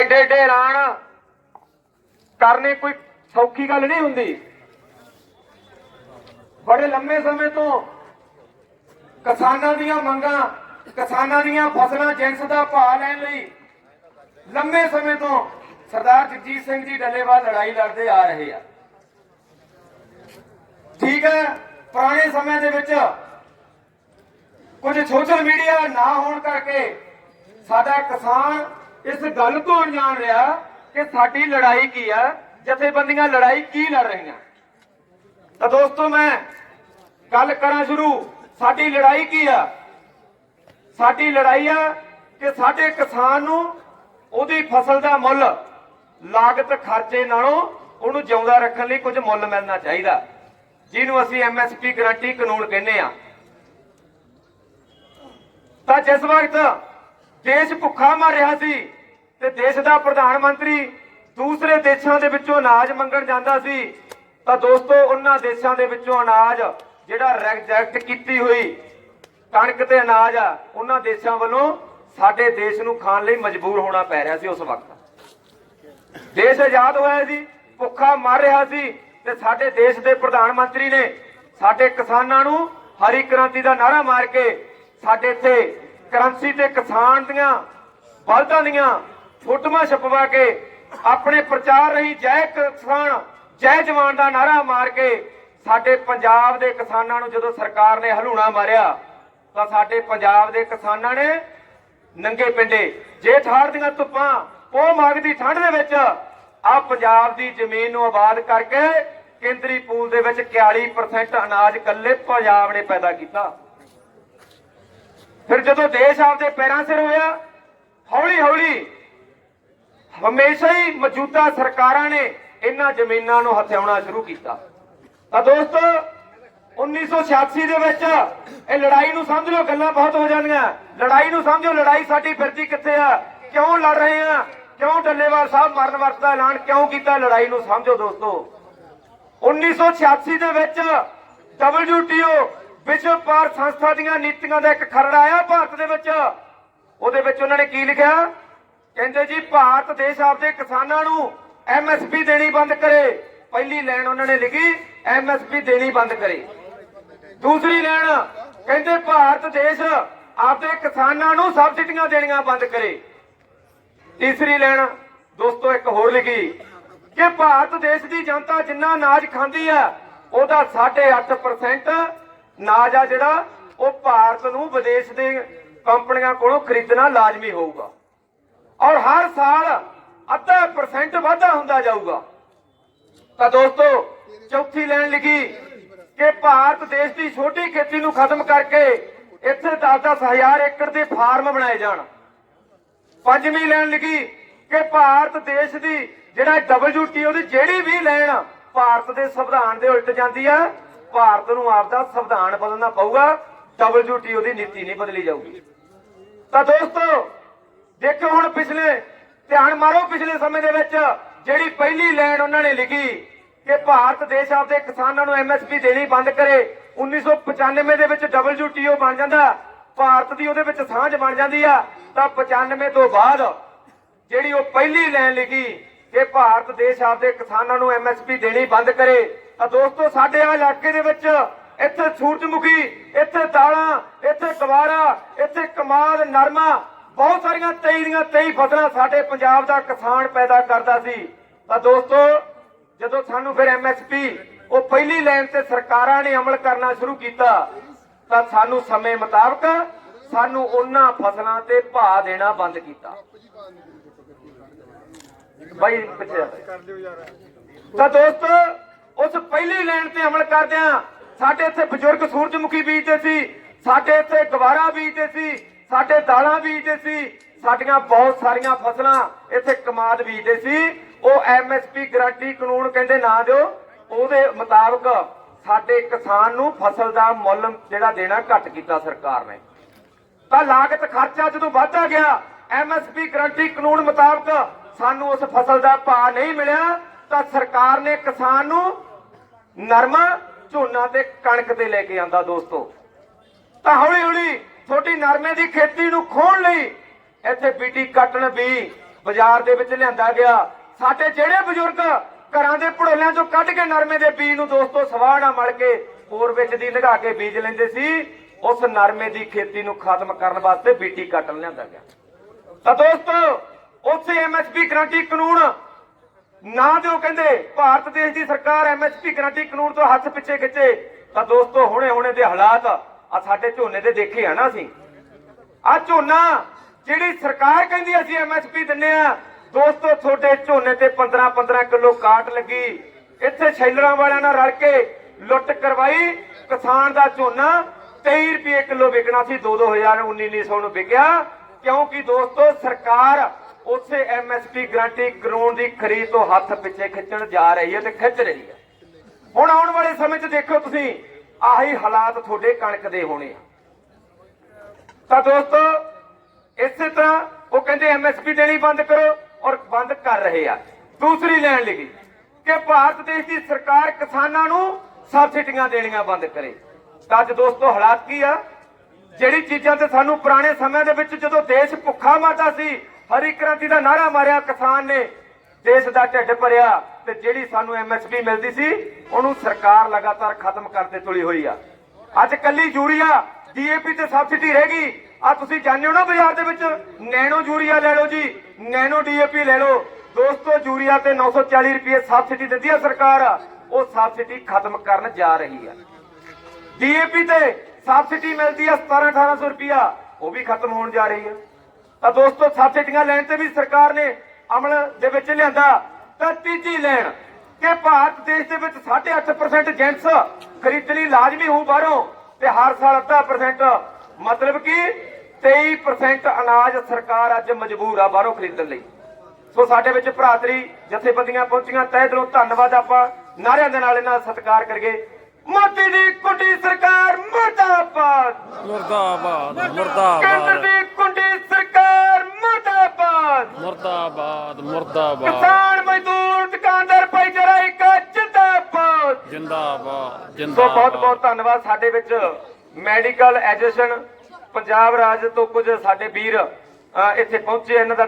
ਏਡੇ ਏਡੇ ਐਲਾਨ ਕਰਨੇ ਕੋਈ ਸੌਖੀ ਗੱਲ ਨਹੀਂ ਹੁੰਦੀ। ਬੜੇ ਲੰਮੇ ਸਮੇਂ ਤੋਂ ਕਿਸਾਨਾਂ ਦੀਆਂ ਮੰਗਾਂ, ਕਿਸਾਨਾਂ ਦੀਆਂ ਫਸਲਾਂ ਜਿੰਸ ਦਾ ਭਾਅ ਲੈਣ ਲਈ ਲੰਮੇ ਸਮੇਂ ਤੋਂ ਸਰਦਾਰ ਜਗਜੀਤ ਸਿੰਘ ਜੀ ਡੱਲੇਵਾਲ ਲੜਾਈ ਲੜਦੇ ਆ ਰਹੇ ਆ। ਠੀਕ ਹੈ, ਪੁਰਾਣੇ ਸਮੇਂ ਦੇ ਵਿੱਚ ਕੁਝ ਸੋਸ਼ਲ ਮੀਡੀਆ ਨਾ ਹੋਣ ਕਰਕੇ ਸਾਡਾ ਕਿਸਾਨ ਇਸ ਗੱਲ ਤੋਂ ਅਣਜਾਣ ਰਿਹਾ ਕਿ ਸਾਡੀ ਲੜਾਈ ਕੀ ਆ? ਜਥੇਬੰਦੀਆਂ ਲੜਾਈ ਕੀ ਲੜ ਰਹੀਆਂ? ਤਾਂ ਦੋਸਤੋ, ਮੈਂ ਗੱਲ ਕਰਾਂ ਸ਼ੁਰੂ। ਸਾਡੀ ਲੜਾਈ ਕੀ ਆ? ਸਾਡੀ ਲੜਾਈ ਆ ਕਿ ਸਾਡੇ ਕਿਸਾਨ ਨੂੰ ਉਹਦੀ ਫਸਲ ਦਾ ਮੁੱਲ, ਲਾਗਤ ਖਰਚੇ ਨਾਲੋਂ ਉਹਨੂੰ ਜਿਉਂਦਾ ਰੱਖਣ ਲਈ ਕੁਝ ਮੁੱਲ ਮਿਲਣਾ ਚਾਹੀਦਾ। ਜਿਹਨੂੰ ਅਸੀਂ ਐਮਐਸਪੀ ਗਰੰਟੀ ਕਾਨੂੰਨ ਕਹਿੰਦੇ ਆ। ਤਾਂ ਜਿਸ ਵਕਤ ਦੇਸ਼ ਭੁੱਖਾ ਮਰ ਰਿਹਾ ਸੀ ਤੇ ਦੇਸ਼ ਦਾ ਪ੍ਰਧਾਨ ਮੰਤਰੀ ਦੂਸਰੇ ਦੇਸ਼ਾਂ ਦੇ ਵਿੱਚੋਂ ਅਨਾਜ ਮੰਗਣ ਜਾਂਦਾ ਸੀ, ਤਾਂ ਦੋਸਤੋ ਉਹਨਾਂ ਦੇਸ਼ਾਂ ਦੇ ਵਿੱਚੋਂ ਅਨਾਜ ਜਿਹੜਾ ਰਿਜੈਕਟ ਕੀਤੀ ਹੋਈ ਕਣਕ ਤੇ ਅਨਾਜ ਆ, ਉਹਨਾਂ ਦੇਸ਼ਾਂ ਵੱਲੋਂ ਸਾਡੇ ਦੇਸ਼ ਨੂੰ ਖਾਣ ਲਈ ਮਜਬੂਰ ਹੋਣਾ ਪੈ ਰਿਹਾ ਸੀ ਉਸ ਵਕਤ। ਦੇਸ਼ ਆਜ਼ਾਦ ਹੋਇਆ ਸੀ, ਭੁੱਖਾ ਮਰ ਰਿਹਾ ਸੀ ਤੇ ਸਾਡੇ ਦੇਸ਼ ਦੇ ਪ੍ਰਧਾਨ ਮੰਤਰੀ ਨੇ ਸਾਡੇ ਕਿਸਾਨਾਂ ਨੂੰ ਹਰੀ ਕ੍ਰਾਂਤੀ ਦਾ ਨਾਰਾ ਮਾਰ ਕੇ ਸਾਡੇ ਇੱਥੇ ਕਰੰਸੀ ਤੇ ਕਿਸਾਨ ਦੀਆਂ ਬਲਦਾਂ ਦੀਆਂ ਫੋਟੋਆਂ ਛਪਵਾ ਕੇ ਆਪਣੇ ਪ੍ਰਚਾਰ ਰਹੀ ਜੈ ਕਿਸਾਨ, ਜੈ ਜਵਾਨ ਦਾ ਨਾਰਾ ਮਾਰ ਕੇ ਸਾਡੇ ਪੰਜਾਬ ਦੇ ਕਿਸਾਨਾਂ ਨੂੰ ਜਦੋਂ ਸਰਕਾਰ ਨੇ ਹਲੂਣਾ ਮਾਰਿਆ, ਤਾਂ ਸਾਡੇ ਪੰਜਾਬ ਦੇ ਕਿਸਾਨਾਂ ਨੇ ਨੰਗੇ ਪਿੰਡੇ ਜੇ ਠਾੜ ਦੀਆਂ ਧੁੱਪਾਂ ਉਹ ਮਾਗਦੀ ਠੰਡ ਦੇ ਵਿੱਚ ਆ ਪੰਜਾਬ ਦੀ ਜ਼ਮੀਨ ਨੂੰ ਆਬਾਦ ਕਰਕੇ ਕੇਂਦਰੀ ਪੂਲ ਦੇ ਵਿੱਚ 41% ਅਨਾਜ ਕੱਲੇ ਪੰਜਾਬ ਨੇ ਪੈਦਾ ਕੀਤਾ। ਫਿਰ ਜਦੋਂ ਦੇਸ਼ ਆਪਦੇ ਪੈਰਾਂ ਸਿਰ ਹੋਇਆ ਹੌਲੀ ਹੌਲੀ ਹਮੇਸ਼ਾ ਹੀ ਮੌਜੂਦਾ ਸਰਕਾਰਾਂ ਨੇ ਇਹਨਾਂ ਜ਼ਮੀਨਾਂ ਨੂੰ ਹਥਿਆਉਣਾ ਸ਼ੁਰੂ ਕੀਤਾ। ਤਾਂ ਦੋਸਤੋ 1986 ਦੇ ਵਿੱਚ ਇਹ ਲੜਾਈ ਨੂੰ ਸਮਝ ਲਓ, ਗੱਲਾਂ ਬਹੁਤ ਹੋ ਜਾਣਗੀਆਂ। ਲੜਾਈ ਨੂੰ ਸਮਝੋ, ਲੜਾਈ ਸਾਡੀ ਫਿਰਦੀ ਕਿੱਥੇ ਆ? ਕਿਉਂ ਲੜ ਰਹੇ ਆ? ਕਿਉਂ ਡੱਲੇਵਾਲ ਸਾਹਿਬ ਮਰਨ ਵਰਤ ਦਾ ਐਲਾਨ ਕਿਉਂ ਕੀਤਾ? ਲੜਾਈ ਨੂੰ ਸਮਝੋ ਦੋਸਤੋ। 1986 ਦੇ ਵਿੱਚ WTO ਵਿਸ਼ਵ ਵਪਾਰ ਸੰਸਥਾ ਦੀਆਂ ਨੀਤੀਆਂ ਦਾ ਇੱਕ ਖਰੜਾ ਆਇਆ ਭਾਰਤ ਦੇ ਵਿੱਚ। ਉਹਦੇ ਵਿੱਚ ਉਹਨਾਂ ਨੇ ਕੀ ਲਿਖਿਆ? ਕਹਿੰਦੇ ਜੀ, ਭਾਰਤ ਦੇਸ਼ ਆਪਦੇ ਕਿਸਾਨਾਂ ਨੂੰ ਐਮਐਸਪੀ ਦੇਣੀ ਬੰਦ ਕਰੇ। ਪਹਿਲੀ ਲਾਈਨ ਉਹਨਾਂ ਨੇ ਲਿਖੀ ਐਮਐਸਪੀ ਦੇਣੀ ਬੰਦ ਕਰੇ। ਦੂਸਰੀ ਲਾਈਨ, ਕਹਿੰਦੇ ਭਾਰਤ ਦੇਸ਼ ਆਪਦੇ ਕਿਸਾਨਾਂ ਨੂੰ ਸਬਸਿਡੀਆਂ ਦੇਣੀਆਂ ਬੰਦ ਕਰੇ। ਤੀਸਰੀ ਲਾਈਨ, ਦੋਸਤੋ, ਇੱਕ ਹੋਰ ਲਿਖੀ। ਕਿ ਭਾਰਤ ਦੇਸ਼ ਦੀ ਜਨਤਾ ਜਿੰਨਾ ਅਨਾਜ ਖਾਂਦੀ ਆ ਉਹਦਾ 8.5% ਅਨਾਜ ਆ ਜਿਹੜਾ, ਉਹ ਭਾਰਤ ਨੂੰ ਵਿਦੇਸ਼ ਦੇ ਕੰਪਨੀਆਂ ਕੋਲੋਂ ਖਰੀਦਣਾ ਲਾਜ਼ਮੀ ਹੋਊਗਾ। ਔਰ ਹਰ ਸਾਲ ਅੱਧਾ ਪਰਸੈਂਟ ਵਾਧਾ ਹੁੰਦਾ ਜਾਊਗਾ। ਤਾਂ ਦੋਸਤੋ, ਚੌਥੀ ਲਾਈਨ ਲਿਖੀ ਕਿ ਭਾਰਤ ਦੇਸ਼ ਦੀ ਛੋਟੀ ਖੇਤੀ ਨੂੰ ਖਤਮ ਕਰਕੇ ਇੱਥੇ 10-10 ਹਜ਼ਾਰ ਏਕੜ ਦੇ ਫਾਰਮ ਬਣਾਏ ਜਾਣ। ਪੰਜਵੀਂ ਲਾਈਨ ਲਿਖੀ ਕਿ ਭਾਰਤ ਦੇਸ਼ ਦੀ ਜਿਹੜਾ ਡਬਲਯੂਟੀ ਦੀ ਜਿਹੜੀ ਵੀ ਲਾਈਨ ਭਾਰਤ ਦੇ ਸੰਵਿਧਾਨ ਦੇ ਉਲਟ ਜਾਂਦੀ ਆ ਭਾਰਤ ਨੂੰ ਆਪਦਾ ਸੰਵਿਧਾਨ ਬਦਲਣਾ ਪਊਗਾ WTO ਦੀ ਨੀਤੀ ਨਹੀਂ ਬਦਲੀ ਜਾਊਗੀ। ਤਾਂ ਦੋਸਤੋ, ਦੇਖੋ ਹੁਣ ਪਿਛਲੇ, ਧਿਆਨ ਮਾਰੋ ਪਿਛਲੇ ਸਮੇਂ ਦੇ ਵਿੱਚ ਜਿਹੜੀ ਪਹਿਲੀ ਲਾਈਨ ਉਹਨਾਂ ਨੇ ਲਿਖੀ ਕਿ ਭਾਰਤ ਦੇਸ਼ ਆਪਦੇ ਕਿਸਾਨਾਂ ਨੂੰ ਐਮਐਸਪੀ ਦੇਣੀ ਬੰਦ ਕਰੇ 1995 ਦੇ ਵਿੱਚ WTO ਬਣ ਜਾਂਦਾ, ਭਾਰਤ ਦੀ ਉਹਦੇ ਵਿੱਚ ਸਾਂਝ ਬਣ ਜਾਂਦੀ ਆ। ਤਾਂ 95 ਤੋਂ ਬਾਅਦ ਜਿਹੜੀ ਉਹ ਪਹਿਲੀ ਲਾਈਨ ਲਿਖੀ ਕਿ ਭਾਰਤ ਦੇਸ਼ ਆਪਦੇ ਕਿਸਾਨਾਂ ਨੂੰ ਐਮਐਸਪੀ ਦੇਣੀ ਬੰਦ ਕਰੇ ਤਾਂ ਦੋਸਤੋ, ਸਾਡੇ ਆ ਇਲਾਕੇ ਦੇ ਵਿੱਚ ਇੱਥੇ ਸੂਰਜਮੁਖੀ, ਇੱਥੇ ਦਾਲਾਂ, ਇੱਥੇ ਗਵਾਰਾ, ਇੱਥੇ ਕਮਾਦ ਨਰਮਾ, ਬਹੁਤ ਸਾਰੀਆਂ 23 ਦੀਆਂ 23 ਫਸਲਾਂ ਸਾਡੇ ਪੰਜਾਬ ਦਾ ਕਿਸਾਨ ਪੈਦਾ ਕਰਦਾ ਸੀ। ਤਾਂ ਦੋਸਤੋ, ਜਦੋਂ ਸਾਨੂੰ ਫਿਰ ਐਮਐਸਪੀ ਉਹ ਪਹਿਲੀ ਲਾਈਨ ਤੇ ਸਰਕਾਰਾਂ ਨੇ ਅਮਲ ਕਰਨਾ ਸ਼ੁਰੂ ਕੀਤਾ, ਤਾਂ ਸਾਨੂੰ ਸਮੇਂ ਮੁਤਾਬਕ ਸਾਨੂੰ ਉਹਨਾਂ ਫਸਲਾਂ ਤੇ ਭਾਅ ਦੇਣਾ ਬੰਦ ਕੀਤਾ। ਬਾਈ, ਪਿੱਛੇ ਆ। ਤਾਂ ਦੋਸਤੋ ਉਸ ਪਹਿਲੀ ਲਾਈਨ ਤੇ ਅਮਲ ਕਰਦਿਆਂ ਸਾਡੇ ਇੱਥੇ ਬਜ਼ੁਰਗ ਸੂਰਜਮੁਖੀ ਬੀਜਦੇ ਸੀ। ਸਾਡੇ ਇੱਥੇ ਗਵਾਰਾ ਬੀਜਦੇ ਸੀ। ਸਾਡੇ ਦਾਲਾਂ ਬੀਜਦੇ ਸੀ। ਸਾਡੀਆਂ ਬਹੁਤ ਸਾਰੀਆਂ ਫਸਲਾਂ ਇੱਥੇ ਕਮਾਦ ਬੀਜਦੇ ਸੀ। ਉਹ ਐਮਐਸਪੀ ਗਾਰੰਟੀ ਕਾਨੂੰਨ ਕਹਿੰਦੇ ਨਾ ਦਿਓ। ਉਹਦੇ ਮੁਤਾਬਕ ਸਾਡੇ ਕਿਸਾਨ ਨੂੰ ਫਸਲ ਦਾ ਮੁੱਲ ਜਿਹੜਾ ਦੇਣਾ ਘੱਟ ਕੀਤਾ ਸਰਕਾਰ ਨੇ। ਤਾਂ ਲਾਗਤ ਖਰਚਾ ਜਦੋਂ ਵਧਦਾ ਗਿਆ ਐਮਐਸਪੀ ਗਰੰਟੀ ਕਾਨੂੰਨ ਮੁਤਾਬਕ ਸਾਨੂੰ ਉਸ ਫਸਲ ਦਾ ਭਾਅ ਨਹੀਂ ਮਿਲਿਆ। ਤਾਂ ਸਰਕਾਰ ਨੇ ਕਿਸਾਨ ਨੂੰ ਨਰਮਾ ਝੋਨਾ ਤੇ ਕਣਕ ਤੇ ਲੈ ਕੇ ਆਂਦਾ ਦੋਸਤੋ। ਤਾਂ ਹੌਲੀ ਹੌਲੀ ਛੋਟੀ ਨਰਮੇ ਦੀ ਖੇਤੀ ਨੂੰ ਖੋਣ ਲਈ ਇੱਥੇ ਬੀਟੀ ਕੱਟਣ ਵੀ ਬਾਜ਼ਾਰ ਦੇ ਵਿੱਚ ਲਿਆਂਦਾ ਗਿਆ। ਸਾਡੇ ਜਿਹੜੇ ਬਜ਼ੁਰਗ ਘਰਾਂ ਦੇ ਭੜੋਲਿਆਂ ਚੋਂ ਕੱਢ ਕੇ ਨਰਮੇ ਦੇ ਬੀਜ ਨੂੰ ਦੋਸਤੋ ਸਵਾਹ ਨਾਲ ਮਲ ਕੇ ਹੋਰ ਵਿੱਚ ਦੀ ਲਗਾ ਕੇ ਬੀਜ ਲੈਂਦੇ ਸੀ, ਉਸ ਨਰਮੇ ਦੀ ਖੇਤੀ ਨੂੰ ਖਤਮ ਕਰਨ ਵਾਸਤੇ ਬੀਟੀ ਕੱਟਣ ਲਿਆਂਦਾ ਗਿਆ। ਤਾਂ ਦੋਸਤੋ ਉਸੇ ਐਮਐਸਪੀ ਗਰੰਟੀ ਕਾਨੂੰਨ ਨਾ ਦਿਓ ਕਹਿੰਦੇ, ਭਾਰਤ ਦੇਸ਼ ਦੀ ਸਰਕਾਰ ਐਮਐਸਪੀ ਗਰੰਟੀ ਕਾਨੂੰਨ ਤੋਂ ਹੱਥ ਪਿੱਛੇ ਖਿੱਚੇ। ਤਾਂ ਦੋਸਤੋ ਹੁਣੇ ਹੁਣੇ ਦੇ ਹਾਲਾਤ ਆ ਸਾਡੇ ਝੋਨੇ ਦੇ ਦੇਖੇ ਆ ਨਾ ਅਸੀਂ। ਆ ਝੋਨਾ ਜਿਹੜੀ ਸਰਕਾਰ ਕਹਿੰਦੀ ਅਸੀਂ ਐਮਐਸਪੀ ਦਿੰਨੇ ਆ, ਦੋਸਤੋ, ਤੁਹਾਡੇ ਝੋਨੇ ਤੇ 15 15 ਕਿਲੋ ਕਾਟ ਲੱਗੀ। ਇੱਥੇ ਸ਼ੈਲਰਾਂ ਵਾਲਿਆਂ ਨਾਲ ਰਲ ਕੇ ਲੁੱਟ ਕਰਵਾਈ। ਕਿਸਾਨ ਦਾ ਝੋਨਾ 23 ਰੁਪਏ ਕਿਲੋ ਵਿਕਣਾ ਸੀ 2 2019 1900 ਨੂੰ ਵਿਕਿਆ। ਕਿਉਂਕਿ ਦੋਸਤੋ, ਸਰਕਾਰ ਉਸੇ ਐਮਐਸਪੀ ਗਰੰਟੀ ਕਾਨੂੰਨ ਦੀ ਖਰੀਦ ਤੋਂ ਹੱਥ ਪਿੱਛੇ ਖਿੱਚਣ ਜਾ ਰਹੀ ਹੈ ਤੇ ਖਿੱਚ ਰਹੀ ਹੈ। ਹੁਣ ਆਉਣ ਵਾਲੇ ਸਮੇਂ 'ਚ ਦੇਖੋ ਤੁਸੀਂ, ਆਹੀ ਹਾਲਾਤ ਤੁਹਾਡੇ ਕਣਕ ਦੇ ਹੋਣੇ ਆ। ਤਾਂ ਦੋਸਤੋ, ਇਸੇ ਤਰ੍ਹਾਂ ਉਹ ਕਹਿੰਦੇ ਐਮਐਸਪੀ ਦੇਣੀ ਬੰਦ ਕਰੋ ਔਰ ਬੰਦ ਕਰ ਰਹੇ ਆ। ਦੂਸਰੀ ਲਾਈਨ ਲਿਖੀ ਕਿ ਭਾਰਤ ਦੇਸ਼ ਦੀ ਸਰਕਾਰ ਕਿਸਾਨਾਂ ਨੂੰ ਸਬਸਿਡੀਆਂ ਦੇਣੀਆਂ ਬੰਦ ਕਰੇ। ਤਾਂ ਅੱਜ ਦੋਸਤੋ ਹਾਲਾਤ ਕੀ ਆ? ਜਿਹੜੀ ਚੀਜ਼ਾਂ ਤੇ ਸਾਨੂੰ ਪੁਰਾਣੇ ਸਮਿਆਂ ਦੇ ਵਿੱਚ ਜਦੋਂ ਦੇਸ਼ ਭੁੱਖਾ ਮਰਦਾ ਸੀ ਹਰੀ ਕ੍ਰਾਂਤੀ ਦਾ ਨਾਰਾ ਮਾਰਿਆ, ਕਿਸਾਨ ਨੇ। ਦੇਸ਼ ਦਾ ਢਿੱਡ ਭਰਿਆ ਤੇ ਜਿਹੜੀ ਸਾਨੂੰ ਐਮਐਸਪੀ ਮਿਲਦੀ ਸੀ, ਉਹਨੂੰ ਸਰਕਾਰ ਲਗਾਤਾਰ ਖਤਮ ਕਰਦੇ ਤੁਲੀ ਹੋਈ ਆ। ਅੱਜ ਕੱਲੀ ਯੂਰੀਆ ਡੀਏਪੀ ਤੇ ਸਬਸਿਡੀ ਰਹਿ ਗਈ। ਆ ਤੁਸੀਂ ਜਾਣਦੇ ਹੋ ਨਾ ਬਾਜ਼ਾਰ ਦੇ ਵਿੱਚ? ਨੈਨੋ ਯੂਰੀਆ ਲੈ ਲਓ ਜੀ ਨੈਨੋ ਡੀਏਪੀ ਲੈ ਲਓ। ਦੋਸਤੋ, ਯੂਰੀਆ ਤੇ 940 ਰੁਪਏ ਸਬਸਿਡੀ ਦਿੰਦੀ ਆ ਸਰਕਾਰ। ਉਹ ਸਬਸਿਡੀ ਖਤਮ ਕਰਨ ਜਾ ਰਹੀ ਆ। ਡੀਏਪੀ ਤੇ ਸਬਸਿਡੀ ਮਿਲਦੀ ਆ 17 1800 ਰੁਪਿਆ ਉਹ ਵੀ ਖਤਮ ਹੋਣ ਜਾ ਰਹੀ ਹੈ ਤਾਂ ਦੋਸਤੋ ਸਬਸਿਡੀਆਂ ਲੈਣ ਤੇ ਵੀ ਸਰਕਾਰ ਨੇ ਅਮਲ ਦੇ ਵਿੱਚ ਲਿਆਂਦਾ ਤਾਂ ਤੀਜੀ ਲੈਣ ਕਿ ਭਾਰਤ ਦੇਸ਼ ਦੇ ਵਿੱਚ 8.5% ਜੈਂਟਸ ਖਰੀਦਣੀ ਲਾਜ਼ਮੀ ਹੋਊ ਬਾਹਰੋਂ ਤੇ ਹਰ ਸਾਲ ਅੱਧਾ ਪਰਸੈਂਟ ਮਤਲਬ ਕਿ 23% ਅਨਾਜ ਸਰਕਾਰ ਅੱਜ ਮਜਬੂਰ ਆ ਬਾਹਰੋਂ ਖਰੀਦਣ ਲਈ। ਸੋ ਸਾਡੇ ਵਿੱਚ ਭਰਾਤਰੀ ਜਥੇਬੰਦੀਆਂ ਪਹੁੰਚੀਆਂ। ਤਹਿ ਦਿਲੋਂ ਧੰਨਵਾਦ ਆਪਾਂ ਨਾਰਿਆਂ ਦੇ ਨਾਲ ਇਹਨਾਂ ਦਾ ਸਤਿਕਾਰ ਕਰੀਏ। ਮੋਦੀ ਦੀ ਕੁੱਟੀ ਸਰਕਾਰ ਮੁਰਦਾਬਾਦ। ਮੁਰਦਾਬਾਦ ਕੇਂਦਰ ਮੁਰਦਾਬਾਦ ਦੀ ਕੁੱਟੀ ਸਰਕਾਰ ਮੁਰਦਾਬਾਦ। ਮੁਰਦਾਬਾਦ ਮੁਰਦਾਬਾਦ। ਕਿਸਾਨ ਮਜ਼ਦੂਰ ਦੁਕਾਨਦਾਰ ਭਾਈਚਾਰਾ ਇੱਕ ਜਿੰਦਾਬਾਦ। ਜਿੰਦਾਬਾਦ ਸੋ ਬਹੁਤ ਜਿੰਦਾਬਾਦ। ਬਹੁਤ ਧੰਨਵਾਦ ਸਾਡੇ ਵਿੱਚ ਮੈਡੀਕਲ ਐਜੂਕੇਸ਼ਨ ਪੰਜਾਬ ਰਾਜ ਤੋਂ ਕੁਝ ਸਾਡੇ ਵੀਰ ਅ, ਇੱਥੇ ਪਹੁੰਚੇ ਇਹਨਾਂ ਦਾ